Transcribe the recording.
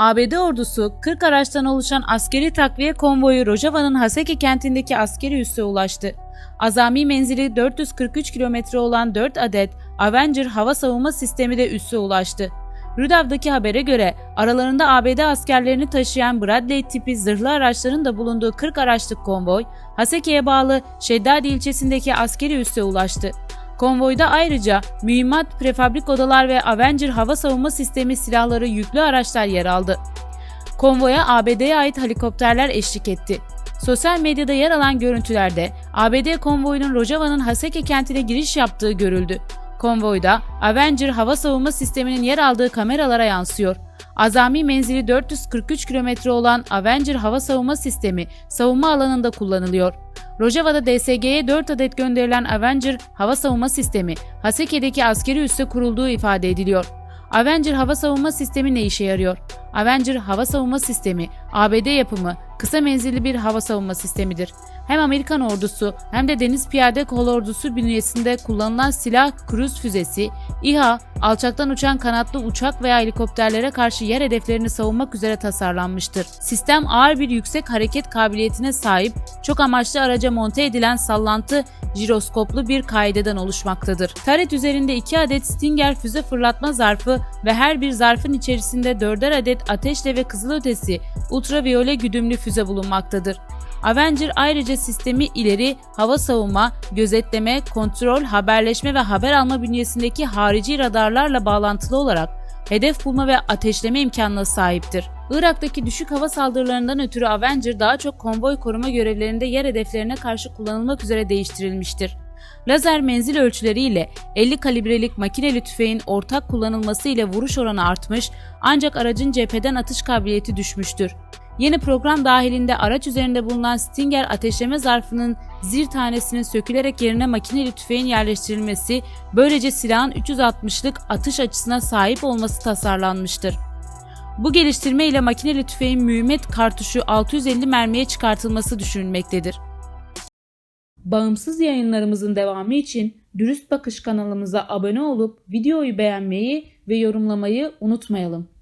ABD ordusu 40 araçtan oluşan askeri takviye konvoyu Rojava'nın Haseki kentindeki askeri üsse ulaştı. Azami menzili 443 kilometre olan 4 adet Avenger hava savunma sistemi de üsse ulaştı. Rudav'daki habere göre aralarında ABD askerlerini taşıyan Bradley tipi zırhlı araçların da bulunduğu 40 araçlık konvoy, Haseki'ye bağlı Şeddadi ilçesindeki askeri üsse ulaştı. Konvoyda ayrıca mühimmat, prefabrik odalar ve Avenger hava savunma sistemi silahları yüklü araçlar yer aldı. Konvoya ABD'ye ait helikopterler eşlik etti. Sosyal medyada yer alan görüntülerde ABD konvoyunun Rojava'nın Haseki kentine giriş yaptığı görüldü. Konvoyda Avenger hava savunma sisteminin yer aldığı kameralara yansıyor. Azami menzili 443 kilometre olan Avenger hava savunma sistemi savunma alanında kullanılıyor. Rojava'da DSG'ye 4 adet gönderilen Avenger hava savunma sistemi Haseke'deki askeri üsse kurulduğu ifade ediliyor. Avenger hava savunma sistemi ne işe yarıyor? Avenger hava savunma sistemi ABD yapımı kısa menzilli bir hava savunma sistemidir. Hem Amerikan ordusu hem de deniz piyade kolordusu bünyesinde kullanılan silah kruz füzesi, İHA, alçaktan uçan kanatlı uçak veya helikopterlere karşı yer hedeflerini savunmak üzere tasarlanmıştır. Sistem ağır bir yüksek hareket kabiliyetine sahip, çok amaçlı araca monte edilen sallantı jiroskoplu bir kaideden oluşmaktadır. Taret üzerinde 2 adet Stinger füze fırlatma zarfı ve her bir zarfın içerisinde 4'er adet ateşle ve kızılötesi ultraviyole güdümlü füze bulunmaktadır. Avenger ayrıca sistemi ileri, hava savunma, gözetleme, kontrol, haberleşme ve haber alma bünyesindeki harici radarlarla bağlantılı olarak hedef bulma ve ateşleme imkanına sahiptir. Irak'taki düşük hava saldırılarından ötürü Avenger daha çok konvoy koruma görevlerinde yer hedeflerine karşı kullanılmak üzere değiştirilmiştir. Lazer menzil ölçüleriyle 50 kalibrelik makineli tüfeğin ortak kullanılması ile vuruş oranı artmış ancak aracın cepheden atış kabiliyeti düşmüştür. Yeni program dahilinde araç üzerinde bulunan Stinger ateşleme zarfının zir tanesinin sökülerek yerine makineli tüfeğin yerleştirilmesi, böylece silahın 360'lık atış açısına sahip olması tasarlanmıştır. Bu geliştirme ile makineli tüfeğin mühimmet kartuşu 650 mermiye çıkartılması düşünülmektedir. Bağımsız yayınlarımızın devamı için Dürüst Bakış kanalımıza abone olup videoyu beğenmeyi ve yorumlamayı unutmayalım.